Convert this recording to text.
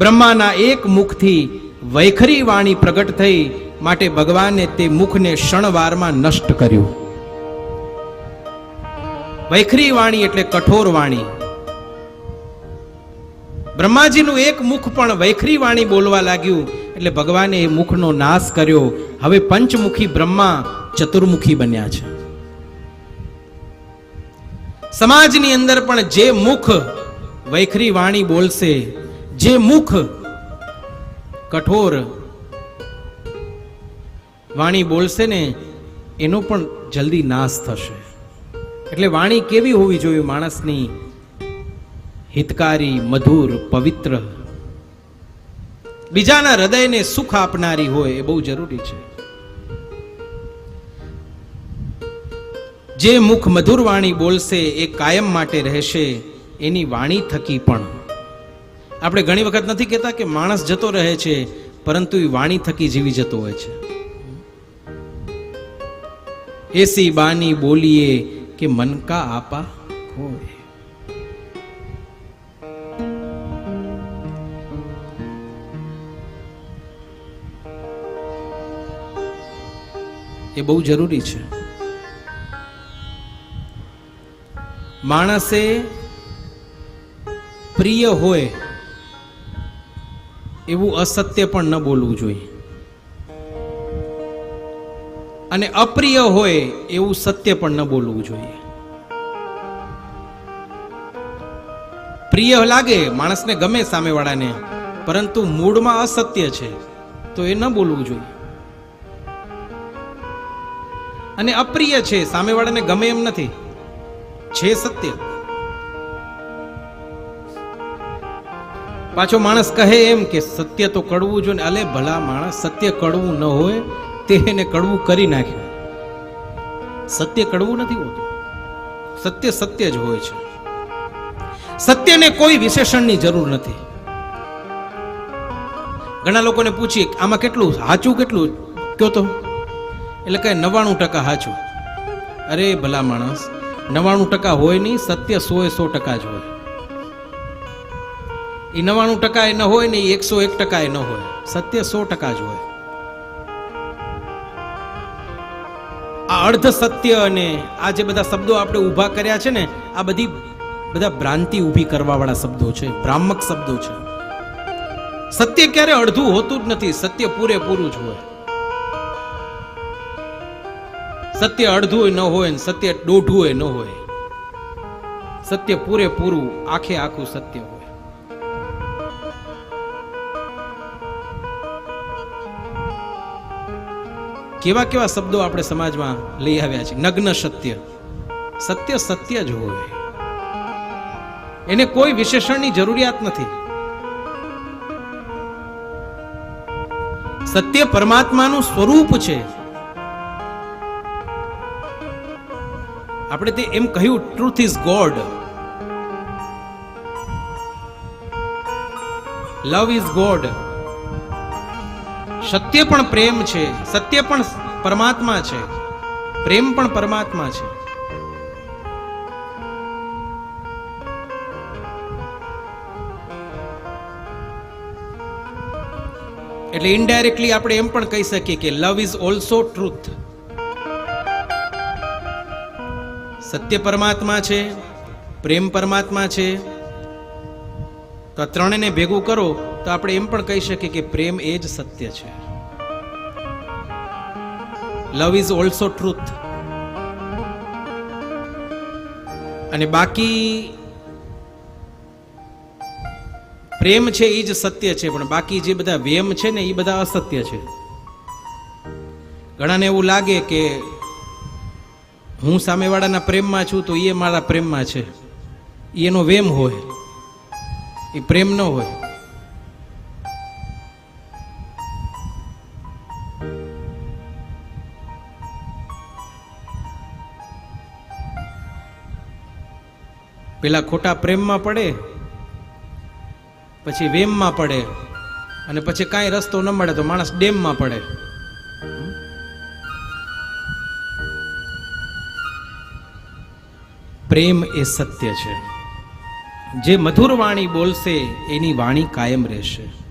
બ્રહ્માના એક મુખથી વૈખરી વાણી પ્રગટ થઈ માટે ભગવાને તે મુખને ક્ષણવારમાં નષ્ટ કર્યું. વૈખરી વાણી એટલે કઠોર વાણી. બ્રહ્માજીનું એક મુખ પણ વૈખરી વાણી બોલવા લાગ્યું એટલે ભગવાને એ મુખનો નાશ કર્યો. હવે પંચમુખી બ્રહ્મા ચતુર્મુખી બન્યા છે. સમાજની અંદર પણ જે મુખ વૈખરી વાણી બોલશે જે મુખ કઠોર વાણી બોલશે ને, એનો પણ જલ્દી નાશ થશે. એટલે વાણી કેવી હોવી જોઈએ માણસની? હિતકારી, મધુર, પવિત્ર. બીજાના હૃદયને સુખ આપનારી હોય એ બહુ જરૂરી છે. જે મુખ મધુર વાણી બોલશે એ કાયમ માટે રહેશે, એની વાણી થકી પણ. આપણે ઘણી વખત નથી કહેતા કે માણસ જતો રહે છે, પરંતુ એ વાણી થકી જીવી જતો હોય છે. એસી બાની બોલીએ કે મનકા આપા હોય એ બહુ જરૂરી છે. માણસે પ્રિય હોય એવું અસત્ય પણ ન બોલવું જોઈએ. અને અપ્રિય હોય એવું સત્ય પણ ન બોલવું જોઈએ. પ્રિય લાગે માણસને ગમે સામેવાળાને, પરંતુ મૂળમાં અસત્ય છે, તો એ ન બોલવું જોઈએ. અને અપ્રિય છે સામેવાળાને ગમે એમ નથી છે સત્ય. પાછો માણસ કહે એમ કે સત્ય તો કડવું જોઈએ અલે ભલા માણસ, સત્ય કડવું ન હોય તે એને કડવું કરી નાખ્યું સત્ય કડવું નથી હોતું. સત્ય સત્ય જ હોય છે. સત્યને કોઈ વિશેષણની જરૂર નથી. ઘણા લોકોને પૂછીએ આમાં કેટલું સાચું, કેટલું? કયો તો? એટલે કહે નવ્વાણું ટકા સાચું. અરે ભલા માણસ, નવ્વાણું ટકા હોય નહીં, સત્ય સો એ સો ટકા જ હોય. એ નવ્વાણું ટકા એ ન હોય ને એકસો એક ટકા એ ન હોય. સત્ય સો ટકા જ હોય. આ અર્ધ સત્ય અને આ જે બધા શબ્દો આપણે ઊભા કર્યા છે ને, આ બધી, બધા ભ્રાંતિ ઊભી કરવા વાળા શબ્દો છે, ભ્રામક શબ્દો છે. સત્ય ક્યારે અડધું હોતું જ નથી, સત્ય પૂરેપૂરું જ હોય. સત્ય અડધું ન હોય ને સત્ય દોઢું ન હોય. સત્ય પૂરેપૂરું, આખે આખું સત્ય હોય. કેવા કેવા શબ્દો આપણે સમાજમાં લઈ આવ્યા છે? નગ્ન સત્ય. સત્ય સત્ય જ હોય. એને કોઈ વિશેષણની જરૂરિયાત નથી. સત્ય પરમાત્માનું સ્વરૂપ છે. આપણે તે એમ કહ્યું truth is God love is God સત્ય પણ પ્રેમ છે, સત્ય પણ પરમાત્મા છે, પ્રેમ પણ પરમાત્મા છે. એટલે ઇનડાયરેક્ટલી આપણે એમ પણ કહી શકીએ કે લવ ઇઝ ઓલ્સો ટ્રુથ સત્ય પરમાત્મા છે, પ્રેમ પરમાત્મા છે. તો ત્રણેને ભેગું કરો તો આપણે એમ પણ કહી શકીએ કે પ્રેમ એ જ સત્ય છે. લવ ઇઝ ઓલ્સો ટ્રુથ અને બાકી પ્રેમ છે એ જ સત્ય છે, પણ બાકી જે બધા વેમ છે ને એ બધા અસત્ય છે. ઘણાને એવું લાગે કે હું સામેવાળાના પ્રેમમાં છું તો એ મારા પ્રેમમાં છે. એનો વેમ હોય. એ પ્રેમ ન હોય. પેલા ખોટા પ્રેમમાં પડે, પછી વેમમાં પડે, અને પછી કાંઈ રસ્તો ન મળે તો માણસ ડેમમાં પડે. પ્રેમ એ સત્ય છે. જે મધુર વાણી બોલશે, એની વાણી કાયમ રહેશે.